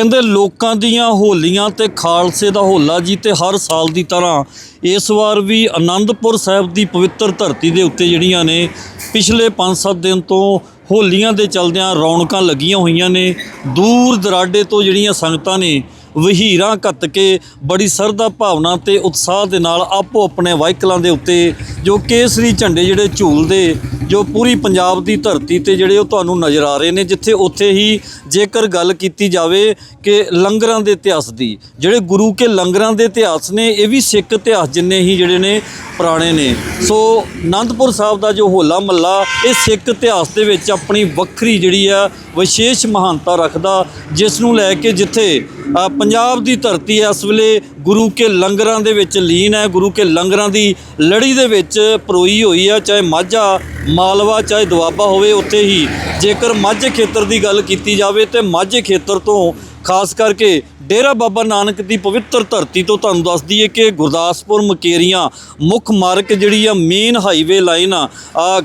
ਕਹਿੰਦੇ ਲੋਕਾਂ ਦੀਆਂ ਹੋਲੀਆਂ ਤੇ ਖਾਲਸੇ ਦਾ ਹੋਲਾ ਜੀ ਤੇ ਹਰ ਸਾਲ ਦੀ ਤਰ੍ਹਾਂ ਇਸ ਵਾਰ ਵੀ ਆਨੰਦਪੁਰ ਸਾਹਿਬ ਦੀ ਪਵਿੱਤਰ ਧਰਤੀ ਦੇ ਉੱਤੇ ਜਿਹੜੀਆਂ ਨੇ ਪਿਛਲੇ 5-7 ਦਿਨ ਤੋਂ ਹੋਲੀਆਂ ਦੇ ਚਲਦਿਆਂ ਰੌਣਕਾਂ ਲੱਗੀਆਂ ਹੋਈਆਂ ਨੇ, ਦੂਰ ਦਰਾਡੇ ਤੋਂ ਜਿਹੜੀਆਂ ਸੰਗਤਾਂ ਨੇ ਵਹੀਰਾਂ ਘੱਤ ਕੇ ਬੜੀ ਸਰਦਾ ਭਾਵਨਾ ਤੇ ਉਤਸ਼ਾਹ ਦੇ ਨਾਲ ਆਪੋ ਆਪਣੇ ਵਾਹੀਕਲਾਂ ਦੇ ਉੱਤੇ ਜੋ ਕੇਸਰੀ ਝੰਡੇ ਜਿਹੜੇ ਝੂਲਦੇ ਜੋ ਪੂਰੀ ਪੰਜਾਬ ਦੀ ਧਰਤੀ ਤੇ ਜਿਹੜੇ ਉਹ ਤੁਹਾਨੂੰ ਨਜ਼ਰ ਆ ਰਹੇ ਨੇ, ਜਿੱਥੇ ਉੱਥੇ ਹੀ ਜੇਕਰ ਗੱਲ ਕੀਤੀ ਜਾਵੇ ਕਿ ਲੰਗਰਾਂ ਦੇ ਇਤਿਹਾਸ ਦੀ, ਜਿਹੜੇ ਗੁਰੂ ਕੇ ਲੰਗਰਾਂ ਦੇ ਇਤਿਹਾਸ ਨੇ, ਇਹ ਵੀ ਸਿੱਖ ਇਤਿਹਾਸ ਜਿੰਨੇ ਹੀ ਜਿਹੜੇ ਨੇ ਪੁਰਾਣੇ ਨੇ। ਸੋ ਆਨੰਦਪੁਰ ਸਾਹਿਬ ਦਾ ਜੋ ਹੋਲਾ ਮੱਲਾ ਇਹ ਸਿੱਖ ਇਤਿਹਾਸ ਦੇ ਵਿੱਚ ਆਪਣੀ ਵੱਖਰੀ ਜਿਹੜੀ ਆ, ਵਿਸ਼ੇਸ਼ ਮਹਾਨਤਾ ਰੱਖਦਾ, ਜਿਸ ਨੂੰ ਲੈ ਕੇ ਜਿੱਥੇ ਪੰਜਾਬ ਦੀ ਧਰਤੀ ਇਸ ਵੇਲੇ ਗੁਰੂ ਕੇ ਲੰਗਰਾਂ ਦੇ ਵਿੱਚ ਲੀਨ ਹੈ, ਗੁਰੂ ਕੇ ਲੰਗਰਾਂ ਦੀ ਲੜੀ ਦੇ ਵਿੱਚ ਪਰੋਈ ਹੋਈ ਆ ਚਾਹੇ ਮਾਝਾ, ਮਾਲਵਾ, ਚਾਹੇ ਦੁਆਬਾ ਹੋਵੇ, ਉੱਥੇ ਹੀ ਜੇਕਰ ਮਾਝੇ ਖੇਤਰ ਦੀ ਗੱਲ ਕੀਤੀ ਜਾਵੇ ਤੇ ਮਾਝੇ ਖੇਤਰ ਤੋਂ ਖਾਸ ਕਰਕੇ ਡੇਰਾ ਬਾਬਾ ਨਾਨਕ ਦੀ ਪਵਿੱਤਰ ਧਰਤੀ ਤੋਂ ਤੁਹਾਨੂੰ ਦੱਸ ਦਈਏ ਕਿ ਗੁਰਦਾਸਪੁਰ ਮਕੇਰੀਆਂ ਮੁੱਖ ਮਾਰਗ ਜਿਹੜੀ ਆ ਮੇਨ ਹਾਈਵੇ ਲਾਈਨ ਆ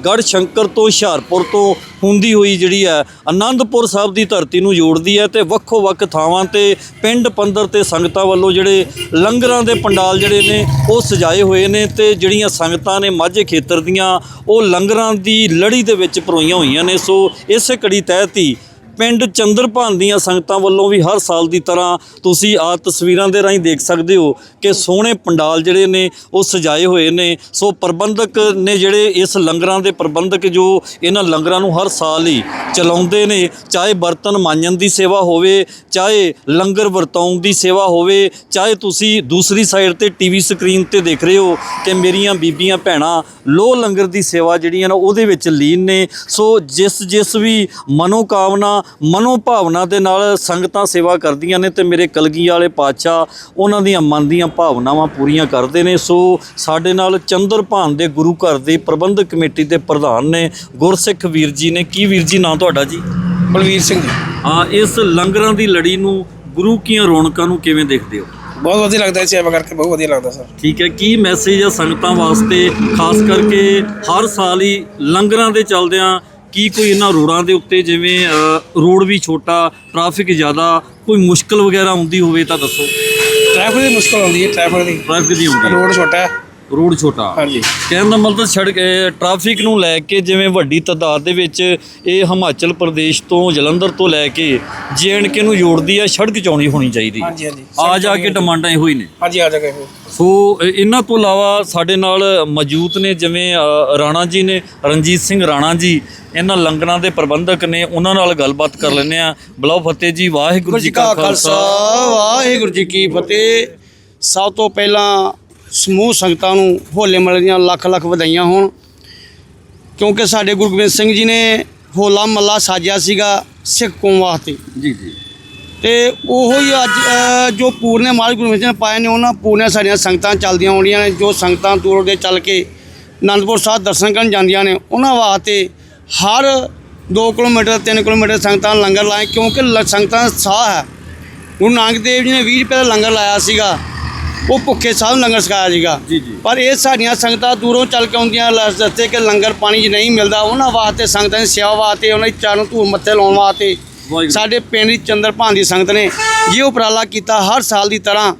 ਗੜ ਸ਼ੰਕਰ ਤੋਂ ਹੁਸ਼ਿਆਰਪੁਰ ਤੋਂ ਹੁੰਦੀ ਹੋਈ ਜਿਹੜੀ ਹੈ ਆਨੰਦਪੁਰ ਸਾਹਿਬ ਦੀ ਧਰਤੀ ਨੂੰ ਜੋੜਦੀ ਹੈ ਤੇ ਵੱਖੋ ਵੱਖ ਥਾਵਾਂ ਤੇ ਪਿੰਡ ਪੰਦਰ ਤੇ ਸੰਗਤਾਂ ਵੱਲੋਂ ਜਿਹੜੇ ਲੰਗਰਾਂ ਦੇ ਪੰਡਾਲ ਜਿਹੜੇ ਨੇ, ਉਹ ਸਜਾਏ ਹੋਏ ਨੇ ਤੇ ਜਿਹੜੀਆਂ ਸੰਗਤਾਂ ਨੇ ਮਾਝੇ ਖੇਤਰ ਦੀਆਂ, ਉਹ ਲੰਗਰਾਂ ਦੀ ਲੜੀ ਦੇ ਵਿੱਚ ਪਰੋਈਆਂ ਹੋਈਆਂ ਨੇ। ਸੋ ਇਸੇ ਕੜੀ ਤਹਿਤ ਹੀ ਪਿੰਡ ਚੰਦਰਪਾਨ ਦੀਆਂ ਸੰਗਤਾਂ ਵੱਲੋਂ ਵੀ ਹਰ ਸਾਲ ਦੀ ਤਰ੍ਹਾਂ ਤੁਸੀਂ ਆ ਤਸਵੀਰਾਂ ਦੇ ਰਾਹੀਂ ਦੇਖ ਸਕਦੇ ਹੋ ਕਿ ਸੋਹਣੇ ਪੰਡਾਲ ਜਿਹੜੇ ਨੇ, ਉਹ ਸਜਾਏ ਹੋਏ ਨੇ। ਸੋ ਪ੍ਰਬੰਧਕ ਨੇ ਜਿਹੜੇ ਇਸ ਲੰਗਰਾਂ ਦੇ ਪ੍ਰਬੰਧਕ ਜੋ ਇਹਨਾਂ ਲੰਗਰਾਂ ਨੂੰ ਹਰ ਸਾਲ ਹੀ ਚਲਾਉਂਦੇ ਨੇ, ਚਾਹੇ ਬਰਤਨ ਮਾਂਜਣ ਦੀ ਸੇਵਾ ਹੋਵੇ, ਚਾਹੇ ਲੰਗਰ ਵਰਤਾਉਣ ਦੀ ਸੇਵਾ ਹੋਵੇ, ਚਾਹੇ ਤੁਸੀਂ ਦੂਸਰੀ ਸਾਈਡ ਤੇ ਟੀਵੀ ਸਕਰੀਨ ਤੇ ਦੇਖ ਰਹੇ ਹੋ ਕਿ ਮੇਰੀਆਂ ਬੀਬੀਆਂ ਭੈਣਾਂ ਲੋ ਲੰਗਰ ਦੀ ਸੇਵਾ ਜਿਹੜੀਆਂ ਨੇ, ਉਹਦੇ ਵਿੱਚ ਲੀਨ ਨੇ। ਸੋ ਜਿਸ ਜਿਸ ਵੀ ਮਨੋਕਾਮਨਾ ਮਨੋ ਭਾਵਨਾ ਦੇ ਨਾਲ ਸੰਗਤਾਂ ਸੇਵਾ ਕਰਦੀਆਂ ਨੇ ਤੇ ਮੇਰੇ ਕਲਗੀ ਵਾਲੇ ਪਾਤਸ਼ਾਹ ਉਹਨਾਂ ਦੀਆਂ ਮਨ ਦੀਆਂ ਭਾਵਨਾਵਾਂ ਪੂਰੀਆਂ ਕਰਦੇ ਨੇ। ਸੋ ਸਾਡੇ ਨਾਲ ਚੰਦਰਪਾਨ ਦੇ ਗੁਰੂ ਘਰ ਦੀ ਪ੍ਰਬੰਧਕ ਕਮੇਟੀ ਦੇ ਪ੍ਰਧਾਨ ਨੇ ਗੁਰਸਿੱਖ ਵੀਰ ਜੀ ਨੇ। ਕੀ ਵੀਰ ਜੀ ਨਾਂ ਤੁਹਾਡਾ ਜੀ? ਬਲਵੀਰ ਸਿੰਘ ਜੀ। ਹਾਂ ਇਸ ਲੰਗਰਾਂ ਦੀ ਲੜੀ ਨੂੰ ਗੁਰੂ ਕੀਆਂ ਰੌਣਕਾਂ ਨੂੰ ਕਿਵੇਂ ਦੇਖਦੇ ਹੋ? ਬਹੁਤ ਵਧੀਆ ਲੱਗਦਾ ਹੈ ਸੇਵਾ ਕਰਕੇ ਬਹੁਤ ਵਧੀਆ ਲੱਗਦਾ ਸਰ। ਠੀਕ ਹੈ ਕੀ ਮੈਸੇਜ ਆ ਸੰਗਤਾਂ ਵਾਸਤੇ? ਖਾਸ ਕਰਕੇ ਹਰ ਸਾਲ ਹੀ ਲੰਗਰਾਂ ਦੇ ਚੱਲਦਿਆਂ ਕੀ ਕੋਈ ਇਹਨਾਂ ਰੋਡਾਂ ਦੇ ਉੱਤੇ ਜਿਵੇਂ ਰੋਡ ਵੀ ਛੋਟਾ ਟ੍ਰੈਫਿਕ ਜ਼ਿਆਦਾ ਕੋਈ ਮੁਸ਼ਕਲ ਵਗੈਰਾ ਆਉਂਦੀ ਹੋਵੇ ਤਾਂ ਦੱਸੋ। ਟ੍ਰੈਫਿਕ ਦੀ ਮੁਸ਼ਕਲ ਆਉਂਦੀ ਹੈ ਟ੍ਰੈਫਿਕ ਦੀ। ਟ੍ਰੈਫਿਕ ਦੀ ਹੁੰਦੀ ਰੋਡ ਛੋਟਾ ਹੈ। ਰੋਡ ਛੋਟਾ। ਹਾਂਜੀ। ਕਹਿਣ ਦਾ ਮਤਲਬ ਸੜਕ ਟ੍ਰੈਫਿਕ ਨੂੰ ਲੈ ਕੇ ਜਿਵੇਂ ਵੱਡੀ ਤਾਦਾਦ ਦੇ ਵਿੱਚ ਇਹ ਹਿਮਾਚਲ ਪ੍ਰਦੇਸ਼ ਤੋਂ ਜਲੰਧਰ ਤੋਂ ਲੈ ਕੇ ਜੇਐਨਕੇ ਨੂੰ ਜੋੜਦੀ ਆ ਸੜਕ ਚੌਣੀ ਹੋਣੀ ਚਾਹੀਦੀ। ਹਾਂਜੀ ਹਾਂਜੀ। ਆ ਜਾ ਕੇ ਡਿਮਾਂਡਾਂ ਇਹੋ ਹੀ ਨੇ। ਹਾਂਜੀ ਆ ਜਾਗੇ ਸੋ ਅ, ਇਹਨਾਂ ਤੋਂ ਇਲਾਵਾ ਸਾਡੇ ਨਾਲ ਮੌਜੂਦ ਨੇ ਜਿਵੇਂ ਰਾਣਾ ਜੀ ਨੇ ਰਣਜੀਤ ਸਿੰਘ ਰਾਣਾ ਜੀ ਇਹਨਾਂ ਲੰਗਰਾਂ ਦੇ ਪ੍ਰਬੰਧਕ ਨੇ ਉਹਨਾਂ ਨਾਲ ਗੱਲਬਾਤ ਕਰ ਲੈਂਦੇ ਆ ਬਲਾਉ ਫਤਿਹ ਜੀ ਵਾਹਿਗੁਰੂ ਜੀ ਕਾ ਖਾਲਸਾ ਵਾਹਿਗੁਰੂ ਜੀ ਕੀ ਫਤਿਹ। ਸਭ ਤੋਂ ਪਹਿਲਾਂ ਸਮੂਹ ਸੰਗਤਾਂ ਨੂੰ ਹੋਲੇ ਮਹੱਲੇ ਦੀਆਂ ਲੱਖ ਲੱਖ ਵਧਾਈਆਂ ਹੋਣ। ਕਿਉਂਕਿ ਸਾਡੇ ਗੁਰੂ ਗੋਬਿੰਦ ਸਿੰਘ ਜੀ ਨੇ ਹੋਲਾ ਮਹੱਲਾ ਸਾਜਿਆ ਸੀਗਾ ਸਿੱਖ ਕੌਮ ਵਾਸਤੇ। ਜੀ ਜੀ। ਤੇ ਉਹੋ ਹੀ ਅੱਜ ਜੋ ਪੂਰਨੇ ਮਾਲ ਗੁਰੂ ਗੋਬਿੰਦ ਸਿੰਘ ਨੇ ਪਾਏ ਨੇ ਉਹਨਾਂ ਪੂਰਨੇ ਸਾਡੀਆਂ ਸੰਗਤਾਂ ਚੱਲਦੀਆਂ ਆਉਂਦੀਆਂ ਨੇ ਜੋ ਸੰਗਤਾਂ ਦੂਰੋਂ ਦੇ ਚੱਲ ਕੇ ਅਨੰਦਪੁਰ ਸਾਹਿਬ ਦਰਸ਼ਨ ਕਰਨ ਜਾਂਦੀਆਂ ਨੇ ਉਹਨਾਂ ਵਾਸਤੇ ਹਰ 2 ਕਿਲੋਮੀਟਰ 3 ਕਿਲੋਮੀਟਰ ਸੰਗਤਾਂ ਲੰਗਰ ਲਾਏ ਕਿਉਂਕਿ ਸੰਗਤਾਂ ਸਾਹ ਹੈ। ਗੁਰੂ ਨਾਨਕ ਦੇਵ ਜੀ ਨੇ 20 ਰੁਪਏ ਦਾ ਲੰਗਰ ਲਾਇਆ ਸੀਗਾ। ਉਹ ਭੁੱਖੇ ਸਾਧ ਨੂੰ ਲੰਗਰ ਛਕਾਇਆ ਸੀਗਾ। ਜੀ, ਜੀ। ਪਰ ਇਹ ਸਾਡੀਆਂ ਸੰਗਤਾਂ ਦੂਰੋਂ ਚੱਲ ਕੇ ਆਉਂਦੀਆਂ ਰਸਤੇ ਕਿ ਲੰਗਰ ਪਾਣੀ ਜੀ ਨਹੀਂ ਮਿਲਦਾ ਉਹਨਾਂ ਵਾਸਤੇ ਸੰਗਤਾਂ ਦੀ ਸੇਵਾ ਵਾਸਤੇ ਉਹਨਾਂ ਦੀ ਚਾਰਨ ਧੂੜ ਮੱਥੇ ਲਾਉਣ ਵਾਸਤੇ। ਸਾਡੇ ਪਿੰਡ ਦੀ ਚੰਦਰਪਾਨ ਦੀ ਸੰਗਤ ਨੇ ਇਹ ਉਪਰਾਲਾ ਕੀਤਾ। ਹਰ ਸਾਲ ਦੀ ਤਰ੍ਹਾਂ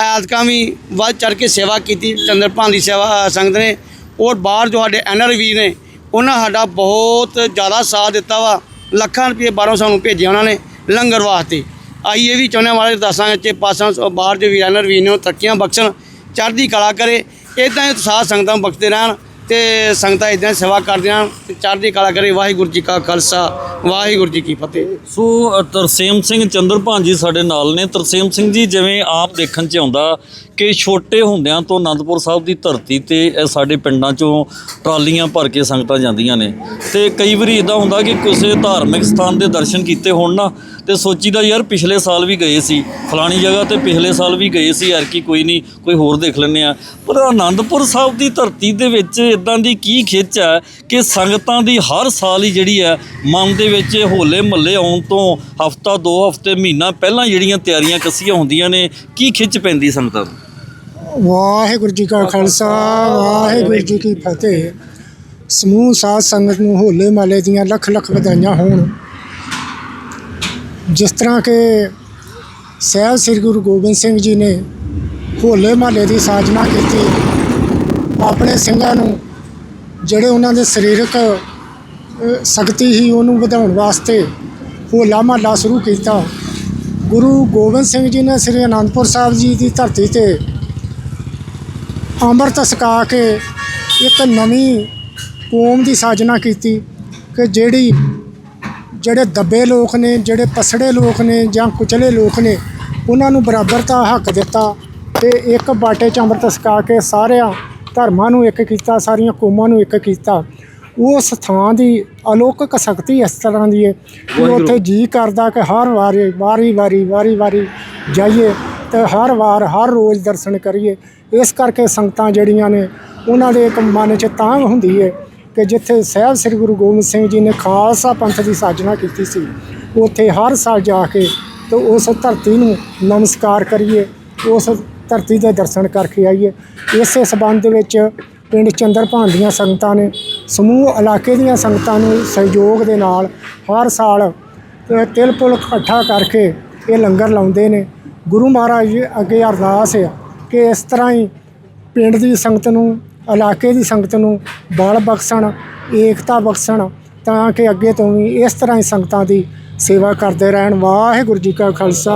ਐਤਕਾਂ ਵੀ ਵੱਧ ਚੜ ਕੇ ਸੇਵਾ ਕੀਤੀ ਚੰਦਰਪਾਨ ਦੀ ਸੇਵਾ ਸੰਗਤ ਨੇ। ਔਰ ਬਾਹਰ ਜੋ ਸਾਡੇ ਐਨਆਰਵੀ ਨੇ ਉਹਨਾਂ ਸਾਡਾ ਬਹੁਤ ਜ਼ਿਆਦਾ ਸਾਥ ਦਿੱਤਾ ਵਾ। ਲੱਖਾਂ ਰੁਪਏ ਬਾਹਰੋਂ ਸਾਨੂੰ ਭੇਜਿਆ ਉਹਨਾਂ ਨੇ ਲੰਗਰ ਵਾਸਤੇ। ਆਈਏ ਵੀ ਚਾਹੁੰਦੇ ਹਾਂ ਮਾਰੇ 'ਚ ਪਾਸਾਂ ਸ- ਬਾਹਰ ਦੇ ਵੀ ਐਨਆਰਵੀ ਨੇ ਉਹ ਤਰੱਕੀਆਂ ਬਖਸ਼ਣ, ਚੜ੍ਹਦੀ ਕਲਾ ਕਰੇ ਇਦਾਂ ਹੀ ਸਾਥ ਸੰਗਤਾਂ ਨੂੰ ਬਖਸ਼ਦੇ ਰਹਿਣ ਤੇ ਸੰਗਤਾਂ ਇਦਾਂ ਸੇਵਾ ਕਰਦੀਆਂ ਰਹਿਣ ਤੇ ਚੜ੍ਹਦੀ ਕਲਾ ਕਰੇ। ਵਾਹਿਗੁਰੂ ਜੀ ਕਾ ਖਾਲਸਾ, ਵਾਹਿਗੁਰੂ ਜੀ ਕੀ ਫਤਿਹ। ਸੋ ਤਰਸੇਮ ਸਿੰਘ ਚੰਦਰਪਾਨ ਜੀ ਸਾਡੇ ਨਾਲ ਨੇ। ਤਰਸੇਮ ਸਿੰਘ ਜੀ, ਜਿਵੇਂ ਆਪ ਦੇਖਣ 'ਚ ਆਉਂਦਾ ਕਿ ਛੋਟੇ ਹੁੰਦਿਆਂ ਤੋਂ ਅਨੰਦਪੁਰ ਸਾਹਿਬ ਦੀ ਧਰਤੀ ਤੇ ਇਹ ਸਾਡੇ ਪਿੰਡਾਂ 'ਚੋਂ ਟਰਾਲੀਆਂ ਭਰ ਕੇ ਸੰਗਤਾਂ ਜਾਂਦੀਆਂ ਨੇ। ਤੇ ਕਈ ਵਾਰੀ ਇਦਾਂ ਹੁੰਦਾ ਕਿ ਕਿਸੇ ਧਾਰਮਿਕ ਸਥਾਨ ਦੇ ਦਰਸ਼ਨ ਕੀਤੇ ਹੋਣ ਨਾ ਤੇ ਸੋਚੀਦਾ ਯਾਰ ਪਿਛਲੇ ਸਾਲ ਵੀ ਗਏ ਸੀ, ਫਲਾਣੀ ਜਗ੍ਹਾ ਤੇ ਪਿਛਲੇ ਸਾਲ ਵੀ ਗਏ ਸੀ, ਯਾਰ ਕੀ ਕੋਈ ਨਹੀਂ, ਕੋਈ ਹੋਰ ਦੇਖ ਲੈਂਦੇ ਆ ਪਰ ਆਨੰਦਪੁਰ ਸਾਹਿਬ ਦੀ ਧਰਤੀ ਦੇ ਵਿੱਚ ਇਦਾਂ ਦੀ ਕੀ ਖਿੱਚ ਹੈ ਕਿ ਸੰਗਤਾਂ ਦੀ ਹਰ ਸਾਲ ਹੀ ਜਿਹੜੀ ਹੈ, ਮਨ ਦੇ ਵਿੱਚ ਹੋਲੇ ਮਹੱਲੇ ਆਉਣ ਤੋਂ ਹਫਤਾ, ਦੋ ਹਫ਼ਤੇ, ਮਹੀਨਾ ਪਹਿਲਾਂ ਜਿਹੜੀਆਂ ਤਿਆਰੀਆਂ ਕੱਸੀਆਂ ਹੁੰਦੀਆਂ ਨੇ, ਕੀ ਖਿੱਚ ਪੈਂਦੀ ਸੰਗਤਾਂ ਨੂੰ? ਵਾਹਿਗੁਰੂ ਜੀ ਕਾ ਖਾਲਸਾ, ਵਾਹਿਗੁਰੂ ਜੀ ਕੀ ਫਤਿਹ। ਸਮੂਹ ਸਾਧ ਸੰਗਤ ਨੂੰ ਹੋਲੇ ਮਹੱਲੇ ਦੀਆਂ ਲੱਖ ਲੱਖ ਵਧਾਈਆਂ ਹੋਣ। ਜਿਸ ਤਰ੍ਹਾਂ ਕਿ ਸਹਿਬ ਸ੍ਰੀ ਗੁਰੂ ਗੋਬਿੰਦ ਸਿੰਘ ਜੀ ਨੇ ਹੋਲੇ ਮਹੱਲੇ ਦੀ ਸਾਜਨਾ ਕੀਤੀ, ਆਪਣੇ ਸਿੰਘਾਂ ਨੂੰ ਜਿਹੜੇ ਉਹਨਾਂ ਦੇ ਸਰੀਰਕ ਸ਼ਕਤੀ ਸੀ ਉਹਨੂੰ ਵਧਾਉਣ ਵਾਸਤੇ ਹੋਲਾ ਮਹੱਲਾ ਸ਼ੁਰੂ ਕੀਤਾ। ਗੁਰੂ ਗੋਬਿੰਦ ਸਿੰਘ ਜੀ ਨੇ ਸ੍ਰੀ ਅਨੰਦਪੁਰ ਸਾਹਿਬ ਜੀ ਦੀ ਧਰਤੀ ਤੇ ਅੰਮ੍ਰਿਤ ਛਕਾ ਕੇ ਇੱਕ ਨਵੀਂ ਕੌਮ ਦੀ ਸਾਜਨਾ ਕੀਤੀ ਕਿ ਜਿਹੜੀ ਜਿਹੜੇ ਦੱਬੇ ਲੋਕ ਨੇ ਜਿਹੜੇ ਪਸੜੇ ਲੋਕ ਨੇ ਜਾਂ ਕੁਚਲੇ ਲੋਕ ਨੇ ਉਹਨਾਂ ਨੂੰ ਬਰਾਬਰਤਾ ਹੱਕ ਦਿੱਤਾ ਤੇ ਇੱਕ ਬਾਟੇ ਚ ਅੰਮ੍ਰਿਤ ਛਕਾ ਕੇ ਸਾਰਿਆਂ ਧਰਮਾਂ ਨੂੰ ਇੱਕ ਕੀਤਾ ਸਾਰੀਆਂ ਕੌਮਾਂ ਨੂੰ ਇੱਕ ਕੀਤਾ। ਉਸ ਥਾਂ ਦੀ ਅਲੌਕਿਕ ਸ਼ਕਤੀ ਇਸ ਤਰ੍ਹਾਂ ਦੀ ਹੈ ਕਿ ਉੱਥੇ ਜੀ ਕਰਦਾ ਕਿ ਹਰ ਵਾਰੀ ਵਾਰੀ ਵਾਰੀ ਵਾਰੀ ਵਾਰੀ ਜਾਈਏ ਤੇ ਹਰ ਵਾਰ ਹਰ ਰੋਜ਼ ਦਰਸ਼ਨ ਕਰੀਏ। ਇਸ ਕਰਕੇ ਸੰਗਤਾਂ ਜਿਹੜੀਆਂ ਨੇ ਉਹਨਾਂ ਦੇ ਇੱਕ ਮਨ 'ਚ ਤਾਂਘ ਹੁੰਦੀ ਹੈ ਕਿ ਜਿੱਥੇ ਸਹਿਬ ਸ੍ਰੀ ਗੁਰੂ ਗੋਬਿੰਦ ਸਿੰਘ ਜੀ ਨੇ ਖਾਲਸਾ ਪੰਥ ਦੀ ਸਾਜਨਾ ਕੀਤੀ ਸੀ, ਉੱਥੇ ਹਰ ਸਾਲ ਜਾ ਕੇ ਤੇ ਉਸ ਧਰਤੀ ਨੂੰ ਨਮਸਕਾਰ ਕਰੀਏ, ਉਸ ਧਰਤੀ ਦੇ ਦਰਸ਼ਨ ਕਰਕੇ ਆਈਏ। ਇਸੇ ਸਬੰਧ ਦੇ ਵਿੱਚ ਪਿੰਡ ਚੰਦਰਪਾਨ ਦੀਆਂ ਸੰਗਤਾਂ ਨੇ, ਸਮੂਹ ਇਲਾਕੇ ਦੀਆਂ ਸੰਗਤਾਂ ਨੂੰ ਸਹਿਯੋਗ ਦੇ ਨਾਲ ਹਰ ਸਾਲ ਤਿਲ ਪੁਲ ਇਕੱਠਾ ਕਰਕੇ ਇਹ ਲੰਗਰ ਲਾਉਂਦੇ ਨੇ। ਗੁਰੂ ਮਹਾਰਾਜ ਜੀ ਅੱਗੇ ਅਰਦਾਸ ਹੈ ਕਿ ਇਸ ਤਰ੍ਹਾਂ ਹੀ ਪਿੰਡ ਦੀ ਸੰਗਤ ਨੂੰ ਇਲਾਕੇ ਦੀ ਸੰਗਤ ਨੂੰ ਬਲ ਬਖਸ਼ਣ ਏਕਤਾ ਬਖਸ਼ਣ ਤਾਂ ਕਿ ਅੱਗੇ ਤੋਂ ਵੀ ਇਸ ਤਰ੍ਹਾਂ ਹੀ ਸੰਗਤਾਂ ਦੀ ਸੇਵਾ ਕਰਦੇ ਰਹਿਣ। ਵਾਹਿਗੁਰੂ ਜੀ ਕਾ ਖਾਲਸਾ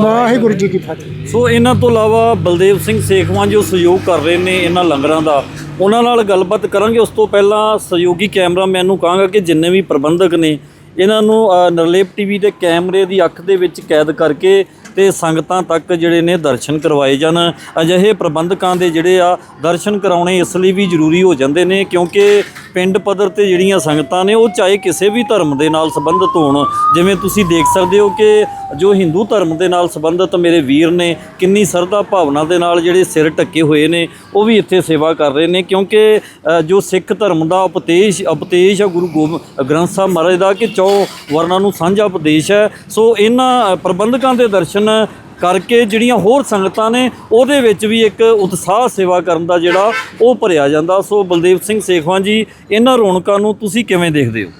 ਵਾਹਿਗੁਰੂ ਜੀ ਕੀ ਫਤਿਹ। ਸੋ ਇਹਨਾਂ ਤੋਂ ਇਲਾਵਾ ਬਲਦੇਵ ਸਿੰਘ ਸੇਖਵਾਂ ਜੋ ਸਹਿਯੋਗ ਕਰ ਰਹੇ ਨੇ ਇਹਨਾਂ ਲੰਗਰਾਂ ਦਾ ਉਹਨਾਂ ਨਾਲ ਗੱਲਬਾਤ ਕਰਾਂਗੇ। ਉਸ ਤੋਂ ਪਹਿਲਾਂ ਸਹਿਯੋਗੀ ਕੈਮਰਾਮੈਨ ਨੂੰ ਕਹਾਂਗਾ ਕਿ ਜਿੰਨੇ ਵੀ ਪ੍ਰਬੰਧਕ ਨੇ ਇਹਨਾਂ ਨੂੰ ਅ, ਨਰਲੇਪ ਟੀਵੀ ਦੇ ਕੈਮਰੇ ਦੀ ਅੱਖ ਦੇ ਵਿੱਚ ਕੈਦ ਕਰਕੇ ਤੇ ਸੰਗਤਾਂ ਤੱਕ ਜਿਹੜੇ ਨੇ ਦਰਸ਼ਨ ਕਰਵਾਏ ਜਾਣ। ਅਜਿਹੇ ਪ੍ਰਬੰਧਕਾਂ ਦੇ ਜਿਹੜੇ ਆ ਦਰਸ਼ਨ ਕਰਾਉਣੇ ਇਸ ਲਈ ਵੀ ਜ਼ਰੂਰੀ ਹੋ ਜਾਂਦੇ ਨੇ ਕਿਉਂਕਿ ਪਿੰਡ ਪੱਧਰ ਤੇ ਜਿਹੜੀਆਂ ਸੰਗਤਾਂ ਨੇ ਉਹ ਚਾਹੇ ਕਿਸੇ ਵੀ ਧਰਮ ਦੇ ਨਾਲ ਸੰਬੰਧਿਤ ਹੋਣ। ਜਿਵੇਂ ਤੁਸੀਂ ਦੇਖ ਸਕਦੇ ਹੋ ਕਿ ਜੋ ਹਿੰਦੂ ਧਰਮ ਦੇ ਨਾਲ ਸੰਬੰਧਿਤ ਮੇਰੇ ਵੀਰ ਨੇ, ਕਿੰਨੀ ਸਰਦਾ ਭਾਵਨਾ ਦੇ ਨਾਲ ਜਿਹੜੇ ਸਿਰ ਢੱਕੇ ਹੋਏ ਨੇ, ਉਹ ਵੀ ਇੱਥੇ ਸੇਵਾ ਕਰ ਰਹੇ ਨੇ, ਕਿਉਂਕਿ ਜੋ ਸਿੱਖ ਧਰਮ ਦਾ ਉਪਦੇਸ਼ ਉਪਦੇਸ਼ ਹੈ ਗੁਰੂ ਗੋਬਿੰਦ ਗ੍ਰੰਥ ਸਾਹਿਬ ਮਹਾਰਾਜ ਦਾ ਕਿ ਚੌ ਵਰਨਾਂ ਨੂੰ ਸਾਂਝਾ ਉਪਦੇਸ਼ ਹੈ, ਸੋ ਇਹਨਾਂ ਪ੍ਰਬੰਧਕਾਂ ਦੇ ਦਰਸ਼ਨ ਕਰਕੇ ਜਿਹੜੀਆਂ ਹੋਰ ਸੰਗਤਾਂ ਨੇ, ਉਹਦੇ ਵਿੱਚ ਵੀ ਇੱਕ ਉਤਸ਼ਾਹ ਸੇਵਾ ਕਰਨ ਦਾ ਜਿਹੜਾ ਉਹ ਭਰਿਆ ਜਾਂਦਾ। ਸੋ ਬਲਦੇਵ ਸਿੰਘ ਸੇਖਵਾਂ ਜੀ, ਇਹਨਾਂ ਰੌਣਕਾਂ ਨੂੰ ਤੁਸੀਂ ਕਿਵੇਂ ਦੇਖਦੇ ਹੋ?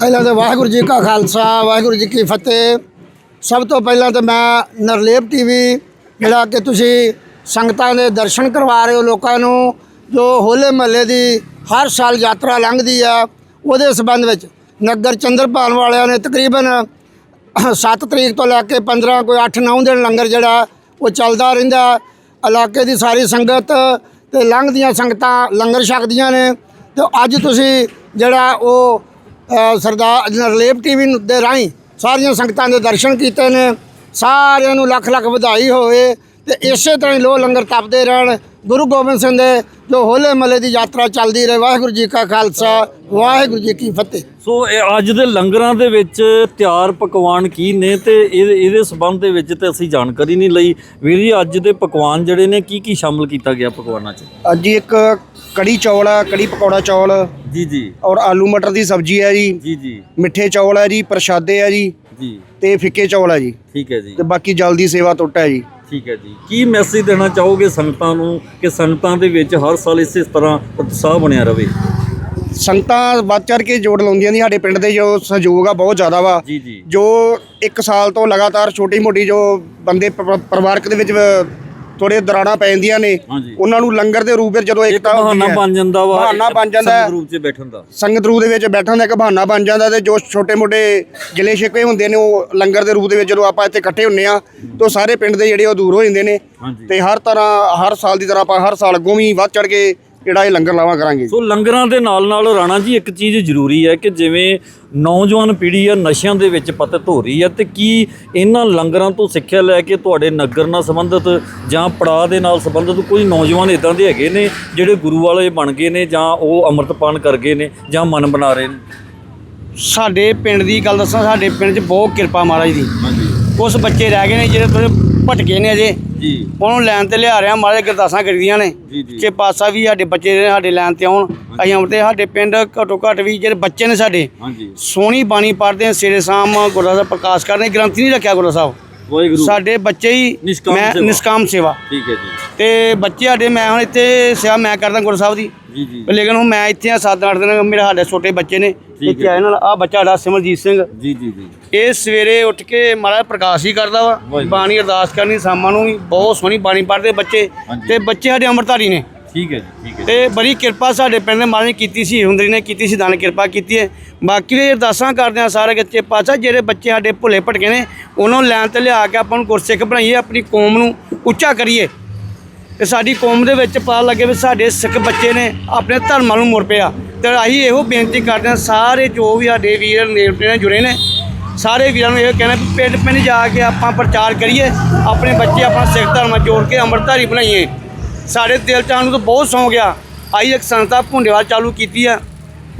ਪਹਿਲਾਂ ਤਾਂ ਵਾਹਿਗੁਰੂ ਜੀ ਕਾ ਖਾਲਸਾ, ਵਾਹਿਗੁਰੂ ਜੀ ਕੀ ਫਤਿਹ। ਸਭ ਤੋਂ ਪਹਿਲਾਂ ਤਾਂ ਮੈਂ ਨਰਲੇਪ ਟੀਵੀ, ਜਿਹੜਾ ਕਿ ਤੁਸੀਂ ਸੰਗਤਾਂ ਦੇ ਦਰਸ਼ਨ ਕਰਵਾ ਰਹੇ ਹੋ ਲੋਕਾਂ ਨੂੰ, ਜੋ ਹੋਲੇ ਮਹੱਲੇ ਦੀ ਹਰ ਸਾਲ ਯਾਤਰਾ ਲੰਘਦੀ ਆ, ਉਹਦੇ ਸਬੰਧ ਵਿੱਚ ਨਗਰ ਚੰਦਰਪਾਲ ਵਾਲਿਆਂ ਨੇ ਤਕਰੀਬਨ 7 ਤਰੀਕ ਤੋਂ ਲੈ ਕੇ 15 ਕੋਈ 8-9 ਦਿਨ ਲੰਗਰ ਜਿਹੜਾ, ਉਹ ਚੱਲਦਾ ਰਹਿੰਦਾ। ਇਲਾਕੇ ਦੀ ਸਾਰੀ ਸੰਗਤ ਤੇ ਲੰਘਦੀਆਂ ਸੰਗਤਾਂ ਲੰਗਰ ਛਕਦੀਆਂ ਨੇ। ਤੇ ਅੱਜ ਤੁਸੀਂ ਜਿਹੜਾ ਉਹ ਸਰਦਾਰ ਨਰਲੇਪ ਟੀਵੀ ਦੇ ਰਾਹੀਂ ਸਾਰੀਆਂ ਸੰਗਤਾਂ ਦੇ ਦਰਸ਼ਨ ਕੀਤੇ ਨੇ ਸਾਰਿਆਂ ਨੂੰ ਲੱਖ ਲੱਖ ਵਧਾਈ ਹੋਵੇ। ਤੇ ਇਸੇ ਤਰ੍ਹਾਂ ਹੀ ਲੋ ਲੰਗਰ ਤਪਦੇ ਰਹਿਣ ਗੁਰੂ ਗੋਬਿੰਦ ਸਿੰਘ ਦੇ ਜੋ ਹੋਲੇ ਮਹੱਲੇ ਦੀ ਯਾਤਰਾ ਚੱਲਦੀ ਰਹੇ ਵਾਹਿਗੁਰੂ ਜੀ ਕਾ ਖਾਲਸਾ ਵਾਹਿਗੁਰੂ ਜੀ ਕੀ ਫਤਿਹ। ਸੋ ਇਹ ਅੱਜ ਦੇ ਲੰਗਰਾਂ ਦੇ ਵਿੱਚ ਤਿਆਰ ਪਕਵਾਨ ਕੀ ਨੇ ਤੇ ਇਹਦੇ ਇਹਦੇ ਸਬੰਧ ਦੇ ਵਿੱਚ ਤੇ ਅਸੀਂ ਜਾਣਕਾਰੀ ਨਹੀਂ ਲਈ। ਵੀਰ ਜੀ ਅੱਜ ਦੇ ਪਕਵਾਨ ਜਿਹੜੇ ਨੇ ਕੀ ਕੀ ਸ਼ਾਮਲ ਕੀਤਾ ਗਿਆ ਪਕਵਾਨਾਂ 'ਚ? ਅੱਜ ਜੀ ਇੱਕ ਕੜੀ ਚੌਲ ਹੈ ਕੜੀ ਪਕੌੜਾ ਚੌਲ ਜੀ ਜੀ। ਔਰ ਆਲੂ ਮਟਰ ਦੀ ਸਬਜ਼ੀ ਹੈ ਜੀ। ਜੀ ਜੀ। ਮਿੱਠੇ ਚੌਲ ਹੈ ਜੀ ਪ੍ਰਸ਼ਾਦੇ ਹੈ ਜੀ। ਜੀ। ਤੇ ਫਿੱਕੇ ਚੌਲ ਹੈ ਜੀ। ਠੀਕ ਹੈ ਜੀ। ਤੇ ਬਾਕੀ ਜਲਦੀ ਸੇਵਾ ਟੁੱਟ ਹੈ ਜੀ। ਠੀਕ ਹੈ ਜੀ। ਕੀ ਮੈਸੇਜ ਦੇਣਾ ਚਾਹੋਗੇ ਸੰਗਤਾਂ ਨੂੰ ਕਿ ਸੰਗਤਾਂ ਦੇ ਵਿੱਚ ਹਰ ਸਾਲ ਇਸੇ ਤਰ੍ਹਾਂ ਉਤਸ਼ਾਹ ਬਣਿਆ ਰਵੇ? ਸੰਗਤਾਂ ਵੱਧ ਚੜ ਕੇ ਜੋੜ ਲਾਉਂਦੀਆਂ ਨੇ ਸਾਡੇ ਪਿੰਡ ਦੇ ਜੋ ਸਹਿਯੋਗ ਆ ਬਹੁਤ ਜ਼ਿਆਦਾ ਵਾ। ਜੀ ਜੀ। ਜੋ ਇੱਕ ਸਾਲ ਤੋਂ ਲਗਾਤਾਰ ਛੋਟੀ ਮੋਟੀ ਜੋ ਬੰਦੇ ਪ- ਪਰਿਵਾਰਕ ਦੇ ਵਿੱਚ ਥੋੜੇ ਦਰਾੜਾਂ ਪੈ ਜਾਂਦੀਆਂ ਨੇ ਹਾਂਜੀ। ਉਹਨਾਂ ਨੂੰ ਲੰਗਰ ਦੇ ਰੂਪ ਵਿੱਚ ਜਦੋਂ ਇੱਕ ਹੁੰਦੀ ਬਹਾਨਾ ਬਣ ਜਾਂਦਾ ਵਾ ਬਹਾਨਾ ਬਣ ਜਾਂਦਾ ਹੈ। ਸੰਗਤ ਰੂਪ 'ਚ ਬੈਠਣ ਦਾ ਸੰਗਤ ਰੂਪ ਦੇ ਵਿੱਚ ਬੈਠਣ ਦਾ ਇੱਕ ਬਹਾਨਾ ਬਣ ਜਾਂਦਾ ਤੇ ਜੋ ਛੋਟੇ ਮੋਟੇ ਗਿਲੇ ਸ਼ਿਕਵੇ ਹੁੰਦੇ ਨੇ ਉਹ ਲੰਗਰ ਦੇ ਰੂਪ ਦੇ ਵਿੱਚ ਜਦੋਂ ਆਪਾਂ ਇੱਥੇ ਇਕੱਠੇ ਹੁੰਨੇ ਆ ਤਾਂ ਸਾਰੇ ਪਿੰਡ ਦੇ ਜਿਹੜੇ ਉਹ ਦੂਰ ਹੋ ਜਾਂਦੇ ਨੇ ਹਾਂਜੀ ਤੇ ਹਰ ਤਰ੍ਹਾਂ ਹਰ ਸਾਲ ਦੀ ਤਰ੍ਹਾਂ ਆਪਾਂ ਹਰ ਸਾਲ ਅੱਗੋਂ ਵੀ ਵੱਧ ਚੜ ਕੇ ਜਿਹੜਾ ਇਹ ਲੰਗਰ ਲਾਵਾ ਕਰਾਂਗੇ? ਸੋ ਲੰਗਰਾਂ ਦੇ ਨਾਲ ਨਾਲ ਰਾਣਾ ਜੀ ਇੱਕ ਚੀਜ਼ ਜ਼ਰੂਰੀ ਹੈ ਕਿ ਜਿਵੇਂ ਨੌਜਵਾਨ ਪੀੜ੍ਹੀ ਆ ਨਸ਼ਿਆਂ ਦੇ ਵਿੱਚ ਪਤਿਤ ਹੋ ਰਹੀ ਹੈ ਤੇ ਕੀ ਇਹਨਾਂ ਲੰਗਰਾਂ ਤੋਂ ਸਿੱਖਿਆ ਲੈ ਕੇ ਤੁਹਾਡੇ ਨਗਰ ਨਾਲ ਸੰਬੰਧਿਤ ਜਾਂ ਪੜਾਅ ਦੇ ਨਾਲ ਸੰਬੰਧਿਤ ਕੋਈ ਨੌਜਵਾਨ ਇਦਾਂ ਦੇ ਹੈਗੇ ਨੇ ਜਿਹੜੇ ਗੁਰੂ ਵਾਲੇ ਬਣ ਗਏ ਨੇ ਜਾਂ ਉਹ ਅੰਮ੍ਰਿਤਪਾਨ ਕਰ ਗਏ ਨੇ ਜਾਂ ਮਨ ਬਣਾ ਰਹੇ ਨੇ? ਸਾਡੇ ਪਿੰਡ ਦੀ ਗੱਲ ਦੱਸਾਂ ਸਾਡੇ ਪਿੰਡ 'ਚ ਬਹੁਤ ਕਿਰਪਾ ਮਹਾਰਾਜ ਦੀ। ਹਾਂਜੀ। ਕੁਝ ਬੱਚੇ ਰਹਿ ਗਏ ਨੇ ਜਿਹੜੇ ਥੋੜੇ ਭਟਕੇ ਨੇ ਅਜੇ। ਜੀ। ਉਹਨੂੰ ਲੈਣ ਤੇ ਲਿਆ ਰਿਆ ਮਹਾਰਾਜ ਅਰਦਾਸਾਂ ਕਰੀਦੀਆਂ ਨੇ। ਜੀ, ਜੀ। ਕਿ ਪਾਸਾ ਵੀ ਸਾਡੇ ਬੱਚੇ ਜਿਹੜੇ ਸਾਡੇ ਲੈਣ ਤੇ ਆਉਣ। ਅਸੀਂ ਆਉਂਦੇ ਸਾਡੇ ਪਿੰਡ ਘੱਟੋ ਘੱਟ ਵੀ ਜਿਹੜੇ ਬੱਚੇ ਨੇ ਸਾਡੇ ਹਾਂਜੀ। ਸੋਹਣੀ ਬਾਣੀ ਪੜ੍ਹਦੇ ਆ ਸਵੇਰੇ ਸ਼ਾਮ ਗੁਰਦੁਆਰਾ ਸਾਹਿਬ ਪ੍ਰਕਾਸ਼ ਕਰਦੇ ਗ੍ਰੰਥੀ ਨਹੀਂ ਰੱਖਿਆ ਗੁਰਦੁਆਰਾ ਸਾਹਿਬ? ਸਾਡੇ ਬੱਚੇ ਹੀ ਮੈਂ। ਨਿਸ਼ਕਾਮ ਸੇਵਾ। ਠੀਕ ਹੈ ਜੀ। ਤੇ ਬੱਚੇ ਸਾਡੇ ਮੈਂ ਹੁਣ ਇੱਥੇ ਸੇਵਾ ਮੈਂ ਕਰਦਾ ਗੁਰੂ ਸਾਹਿਬ ਦੀ। ਜੀ ਜੀ। ਲੇਕਿਨ ਹੁਣ ਮੈਂ ਇੱਥੇ ਆ 7-8 ਦਿਨ ਮੇਰੇ ਸਾਡੇ ਛੋਟੇ ਬੱਚੇ ਨੇ। ਇੱਥੇ ਆਏ ਨਾਲ ਆ ਬੱਚਾ ਸਾਡਾ ਸਿਮਰਜੀਤ ਸਿੰਘ। ਜੀ ਜੀ ਜੀ। ਇਹ ਸਵੇਰੇ ਉੱਠ ਕੇ ਮਾੜਾ ਪ੍ਰਕਾਸ਼ ਹੀ ਕਰਦਾ ਵਾ। ਬਾਣੀ ਅਰਦਾਸ ਕਰਨੀ ਸ਼ਾਮਾਂ ਨੂੰ ਵੀ ਬਹੁਤ ਸੋਹਣੀ ਬਾਣੀ ਪੜ੍ਹਦੇ ਬੱਚੇ। ਤੇ ਬੱਚੇ ਸਾਡੇ ਅੰਮ੍ਰਿਤਧਾਰੀ ਨੇ। ਠੀਕ ਹੈ ਜੀ ਠੀਕ ਹੈ ਤੇ ਬੜੀ ਕਿਰਪਾ ਸਾਡੇ ਪਿੰਡ ਦੇ ਮਹਾਰਾਜ ਨੇ ਕੀਤੀ ਸੀ ਹੁੰਦਰੀ ਨੇ ਕੀਤੀ ਸੀ ਦਾਨ ਕਿਰਪਾ ਕੀਤੀ ਹੈ। ਬਾਕੀ ਵੀ ਅਰਦਾਸਾਂ ਕਰਦੇ ਆ ਸਾਰੇ ਬੱਚੇ। ਪਾਸਾ ਜਿਹੜੇ ਬੱਚੇ ਸਾਡੇ ਭੁੱਲੇ ਭਟਕੇ ਨੇ ਉਹਨਾਂ ਨੂੰ ਲੈਣ ਤੇ ਲਿਆ ਕੇ ਆਪਾਂ ਨੂੰ ਗੁਰਸਿੱਖ ਬਣਾਈਏ ਆਪਣੀ ਕੌਮ ਨੂੰ ਉੱਚਾ ਕਰੀਏ। ਤੇ ਸਾਡੀ ਕੌਮ ਦੇ ਵਿੱਚ ਪਤਾ ਲੱਗੇ ਵੀ ਸਾਡੇ ਸਿੱਖ ਬੱਚੇ ਨੇ ਆਪਣੇ ਧਰਮਾਂ ਨੂੰ ਮੁੜ ਪਿਆ। ਤੇ ਅਸੀਂ ਇਹੋ ਬੇਨਤੀ ਕਰਦੇ ਹਾਂ ਸਾਰੇ ਜੋ ਵੀ ਸਾਡੇ ਵੀਰ ਨੇੜੇ ਨਾਲ ਜੁੜੇ ਨੇ ਸਾਰੇ ਵੀਰਾਂ ਨੂੰ ਇਹ ਕਹਿਣਾ ਵੀ ਪਿੰਡ ਪਿੰਡ ਜਾ ਕੇ ਆਪਾਂ ਪ੍ਰਚਾਰ ਕਰੀਏ ਆਪਣੇ ਬੱਚੇ ਆਪਣਾ ਸਿੱਖ ਧਰਮ ਜੋੜ ਕੇ ਅੰਮ੍ਰਿਤਧਾਰੀ ਬਣਾਈਏ। ਸਾਡੇ ਦਿਲ ਚ ਆਉਣ ਨੂੰ ਤਾਂ ਬਹੁਤ ਸੌਂ ਗਿਆ ਆਈ ਇੱਕ ਸੰਸਥਾ ਭੁੰਡੇਵਾਲ ਚਾਲੂ ਕੀਤੀ ਆ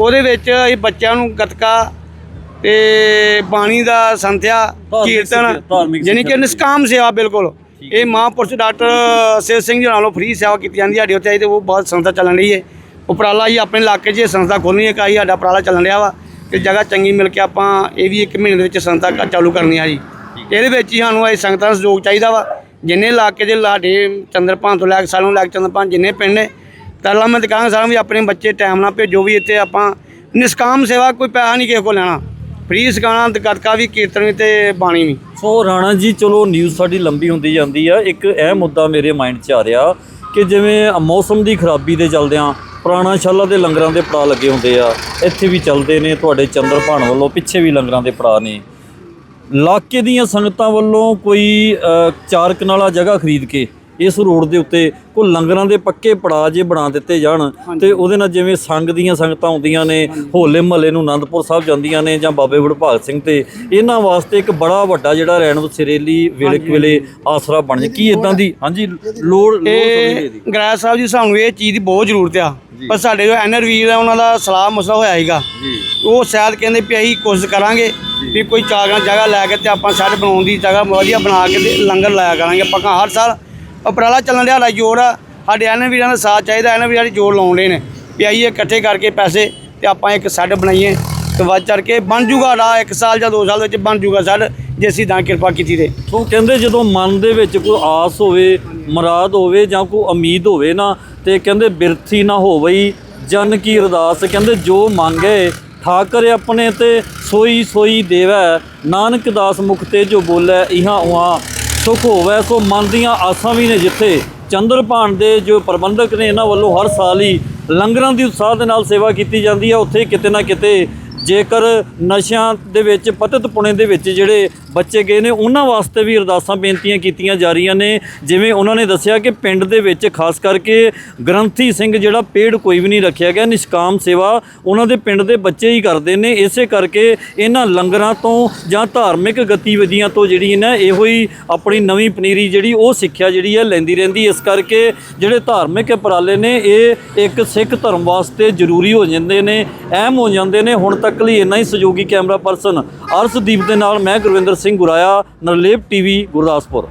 ਉਹਦੇ ਵਿੱਚ ਅਸੀਂ ਬੱਚਿਆਂ ਨੂੰ ਗਤਕਾ ਤੇ ਬਾਣੀ ਦਾ ਸੰਥਿਆ ਕੀਰਤਨ ਯਾਨੀ ਕਿ। ਨਿਸ਼ਕਾਮ ਸੇਵਾ ਬਿਲਕੁਲ। ਇਹ ਮਹਾਂਪੁਰਸ਼ ਡਾਕਟਰ ਸਿਰ ਸਿੰਘ ਜੀ ਨਾਲੋਂ ਫ੍ਰੀ ਸੇਵਾ ਕੀਤੀ ਜਾਂਦੀ ਹੈ ਸਾਡੇ ਆਈ ਤੇ ਉਹ ਬਹੁਤ ਸੰਸਥਾ ਚੱਲਣ ਰਹੀ ਹੈ ਉਪਰਾਲਾ ਹੀ ਆਪਣੇ ਇਲਾਕੇ 'ਚ ਇਹ ਸੰਸਥਾ ਖੋਲ੍ਹਣੀ ਹੈ ਕਿ ਆਹੀ ਸਾਡਾ ਉਪਰਾਲਾ ਚੱਲਣ ਰਿਹਾ ਵਾ ਤੇ ਜਗ੍ਹਾ ਚੰਗੀ ਮਿਲ ਕੇ ਆਪਾਂ ਇਹ ਵੀ ਇੱਕ ਮਹੀਨੇ ਦੇ ਵਿੱਚ ਸੰਸਥਾ ਕ- ਚਾਲੂ ਕਰਨੀ ਆ ਜੀ। ਇਹਦੇ ਵਿੱਚ ਹੀ ਸਾਨੂੰ ਇਹ ਸੰਗਤਾਂ ਦਾ ਸਹਿਯੋਗ ਚਾਹੀਦਾ ਵਾ। ਜਿੰਨੇ ਇਲਾਕੇ ਦੇ ਲਾਡੇ ਚੰਦਰਪਾਨ ਤੋਂ ਲੈ ਕੇ ਸਾਨੂੰ ਲੈ ਕੇ ਚੰਦਰਪਾਨ ਜਿੰਨੇ ਪਿੰਡ ਨੇ ਤਰਲਾ ਮੈਂ ਤਾਂ ਕਹਾਂਗਾ ਸਾਰਿਆਂ ਵੀ ਆਪਣੇ ਬੱਚੇ ਟਾਈਮ ਨਾਲ ਭੇਜੋ ਵੀ ਇੱਥੇ ਆਪਾਂ ਨਿਸ਼ਕਾਮ ਸੇਵਾ ਕੋਈ ਪੈਸਾ ਨਹੀਂ ਕਿਸੇ ਕੋਲ ਲੈਣਾ। ਫ੍ਰੀ ਸਿਖਾਉਣਾ ਤੇ ਗੱਤਕਾ ਵੀ ਕੀਰਤਨ ਵੀ ਤੇ ਬਾਣੀ ਵੀ। ਸੋ ਰਾਣਾ ਜੀ ਚਲੋ ਨਿਊਜ਼ ਸਾਡੀ ਲੰਬੀ ਹੁੰਦੀ ਜਾਂਦੀ ਆ। ਇੱਕ ਇਹ ਮੁੱਦਾ ਮੇਰੇ ਮਾਈਂਡ 'ਚ ਆ ਰਿਹਾ ਕਿ ਜਿਵੇਂ ਮੌਸਮ ਦੀ ਖਰਾਬੀ ਦੇ ਚੱਲਦਿਆਂ ਪੁਰਾਣਾ ਸ਼ਾਲਾ ਦੇ ਲੰਗਰਾਂ ਦੇ ਪੜਾ ਲੱਗੇ ਹੁੰਦੇ ਆ। ਇੱਥੇ ਵੀ ਚੱਲਦੇ ਨੇ ਤੁਹਾਡੇ ਚੰਦਰਪਾਣ ਵੱਲੋਂ ਪਿੱਛੇ ਵੀ ਲੰਗਰਾਂ ਦੇ ਪੜਾ ਨੇ। ਇਲਾਕੇ ਦੀਆਂ ਸੰਗਤਾਂ ਵੱਲੋਂ ਕੋਈ ਚਾਰ ਕਨਾਲਾ ਜਗ੍ਹਾ ਖਰੀਦ ਕੇ ਇਸ ਰੋਡ ਦੇ ਉੱਤੇ ਕੋਈ ਲੰਗਰਾਂ ਦੇ ਪੱਕੇ ਪੜਾ ਜੇ ਬਣਾ ਦਿੱਤੇ ਜਾਣ ਤੇ ਉਹਦੇ ਨਾਲ ਜਿਵੇਂ ਸੰਗ ਦੀਆਂ ਸੰਗਤਾਂ ਆਉਂਦੀਆਂ ਨੇ ਹੋਲੇ ਮਹੱਲੇ ਨੂੰ ਆਨੰਦਪੁਰ ਸਾਹਿਬ ਜਾਂਦੀਆਂ ਨੇ ਜਾਂ ਬਾਬੇ ਵਡਭਾਗ ਸਿੰਘ ਤੇ ਇਹਨਾਂ ਵਾਸਤੇ ਇੱਕ ਬੜਾ ਵੱਡਾ ਜਿਹੜਾ ਰਹਿਣ ਵਸਰੇਲੀ ਵੇਲੇ ਵੇਲੇ ਆਸਰਾ ਬਣ ਜੇ ਕੀ ਇਦਾਂ ਦੀ? ਹਾਂਜੀ ਲੋੜ ਲੋੜ ਦੀ ਗ੍ਰਹਿ ਸਾਹਿਬ ਜੀ ਸਾਨੂੰ ਇਹ ਚੀਜ਼ ਦੀ ਬਹੁਤ ਜ਼ਰੂਰਤ ਆ। ਪਰ ਸਾਡੇ ਜੋ ਐਨਆਰ ਵੀਰ ਆ ਉਹਨਾਂ ਦਾ ਸਲਾਹ ਮਸਲਾ ਹੋਇਆ ਸੀਗਾ। ਜੀ। ਉਹ ਸ਼ਾਇਦ ਕਹਿੰਦੇ ਵੀ ਅਸੀਂ ਕੋਸ਼ਿਸ਼ ਕਰਾਂਗੇ ਵੀ ਕੋਈ ਚਾਗਾਂ ਜਗ੍ਹਾ ਲੈ ਕੇ ਤੇ ਆਪਾਂ ਸਾਡੇ ਬਣਾਉਣ ਦੀ ਜਗ੍ਹਾ ਵਧੀਆ ਬਣਾ ਕੇ ਤੇ ਲੰਗਰ ਲਾਇਆ ਕਰਾਂਗੇ। ਪੱਕਾ ਹਰ ਸਾਲ ਉਪਰਾਲਾ ਚੱਲਣ ਡਿਆ ਲਾ ਜੋਰ ਆ। ਸਾਡੇ ਐਨਆਰ ਵੀਰਾਂ ਦਾ ਸਾਥ ਚਾਹੀਦਾ ਐਨਆਰ ਵੀਰਾਂ ਦੀ ਜੋਰ ਲਾਉਣ ਨੇ ਵੀ ਆਈਏ ਇਕੱਠੇ ਕਰਕੇ ਪੈਸੇ ਤੇ ਆਪਾਂ ਇੱਕ ਸੈੱਟ ਬਣਾਈਏ ਤੇ ਵੱਧ ਚੜ ਕੇ ਬਣ ਜੂਗਾ ਰਾ ਇੱਕ ਸਾਲ ਜਾਂ ਦੋ ਸਾਲ ਵਿੱਚ ਬਣ ਜੂਗਾ ਸੈੱਟ ਜੇ ਅਸੀਂ ਤਾਂ ਕਿਰਪਾ ਕੀਤੀ ਤੇ। ਸੋ ਕਹਿੰਦੇ ਜਦੋਂ ਮਨ ਦੇ ਵਿੱਚ ਕੋਈ ਆਸ ਹੋਵੇ ਮੁਰਾਦ ਹੋਵੇ ਜਾਂ ਕੋਈ ਉਮੀਦ ਹੋਵੇ ਨਾ ਤੇ ਕਹਿੰਦੇ ਬਿਰਥੀ ਨਾ ਹੋਵਈ, ਜਨ ਕੀ ਅਰਦਾਸ। ਕਹਿੰਦੇ ਜੋ ਮੰਗੇ, ਠਾਕਰ ਆਪਣੇ ਤੇ ਸੋਈ ਸੋਈ ਦੇਵੈ। ਨਾਨਕ ਦਾਸ ਮੁਖ ਤੇ ਜੋ ਬੋਲੇ, ਇਹਾਂ ਉਹਾਂ ਸੁਖ ਹੋਵੇ। ਸੋ ਮਨ ਦੀਆਂ ਆਸਾਂ ਵੀ ਨੇ ਜਿੱਥੇ। ਚੰਦਰਪਾਣ ਦੇ ਜੋ ਪ੍ਰਬੰਧਕ ਨੇ, ਇਹਨਾਂ ਵੱਲੋਂ ਹਰ ਸਾਲ ਹੀ ਲੰਗਰਾਂ ਦੀ ਉਤਸ਼ਾਹ ਦੇ ਨਾਲ ਸੇਵਾ ਕੀਤੀ ਜਾਂਦੀ ਹੈ ਉੱਥੇ ਕਿਤੇ ਨਾ ਕਿਤੇ ਜੇਕਰ ਨਸ਼ਿਆਂ ਦੇ ਵਿੱਚ, ਪਤਿਤ ਪੁਣੇ ਦੇ ਵਿੱਚ ਜਿਹੜੇ ਬੱਚੇ ਗਏ ਨੇ, ਉਹਨਾਂ ਵਾਸਤੇ ਵੀ ਅਰਦਾਸਾਂ ਬੇਨਤੀਆਂ ਕੀਤੀਆਂ ਜਾ ਰਹੀਆਂ ਨੇ। ਜਿਵੇਂ ਉਹਨਾਂ ਨੇ ਦੱਸਿਆ ਕਿ ਪਿੰਡ ਦੇ ਵਿੱਚ ਖਾਸ ਕਰਕੇ ਗ੍ਰੰਥੀ ਸਿੰਘ ਜਿਹੜਾ ਪੇੜ ਕੋਈ ਵੀ ਨਹੀਂ ਰੱਖਿਆ ਗਿਆ, ਨਿਸ਼ਕਾਮ ਸੇਵਾ ਉਹਨਾਂ ਦੇ ਪਿੰਡ ਦੇ ਬੱਚੇ ਹੀ ਕਰਦੇ ਨੇ। ਇਸੇ ਕਰਕੇ ਇਹਨਾਂ ਲੰਗਰਾਂ ਤੋਂ ਜਾਂ ਧਾਰਮਿਕ ਗਤੀਵਿਧੀਆਂ ਤੋਂ ਜਿਹੜੀ ਨਾ ਇਹੋ ਹੀ ਆਪਣੀ ਨਵੀਂ ਪਨੀਰੀ ਜਿਹੜੀ ਉਹ ਸਿੱਖਿਆ ਜਿਹੜੀ ਹੈ ਲੈਂਦੀ ਰਹਿੰਦੀ। ਇਸ ਕਰਕੇ ਜਿਹੜੇ ਧਾਰਮਿਕ ਉਪਰਾਲੇ ਨੇ, ਇਹ ਇੱਕ ਸਿੱਖ ਧਰਮ ਵਾਸਤੇ ਜ਼ਰੂਰੀ ਹੋ ਜਾਂਦੇ ਨੇ, ਅਹਿਮ ਹੋ ਜਾਂਦੇ ਨੇ। ਹੁਣ ਤੱਕ ਤੱਕ ਲਈ ਇੰਨਾ ਹੀ ਸਹਿਯੋਗੀ ਕੈਮਰਾ ਪਰਸਨ ਅਰਸ਼ਦੀਪ ਦੇ ਨਾਲ ਮੈਂ ਗੁਰਵਿੰਦਰ ਸਿੰਘ ਗੁਰਾਇਆ, ਨਰਲੇਪ ਟੀਵੀ, ਗੁਰਦਾਸਪੁਰ।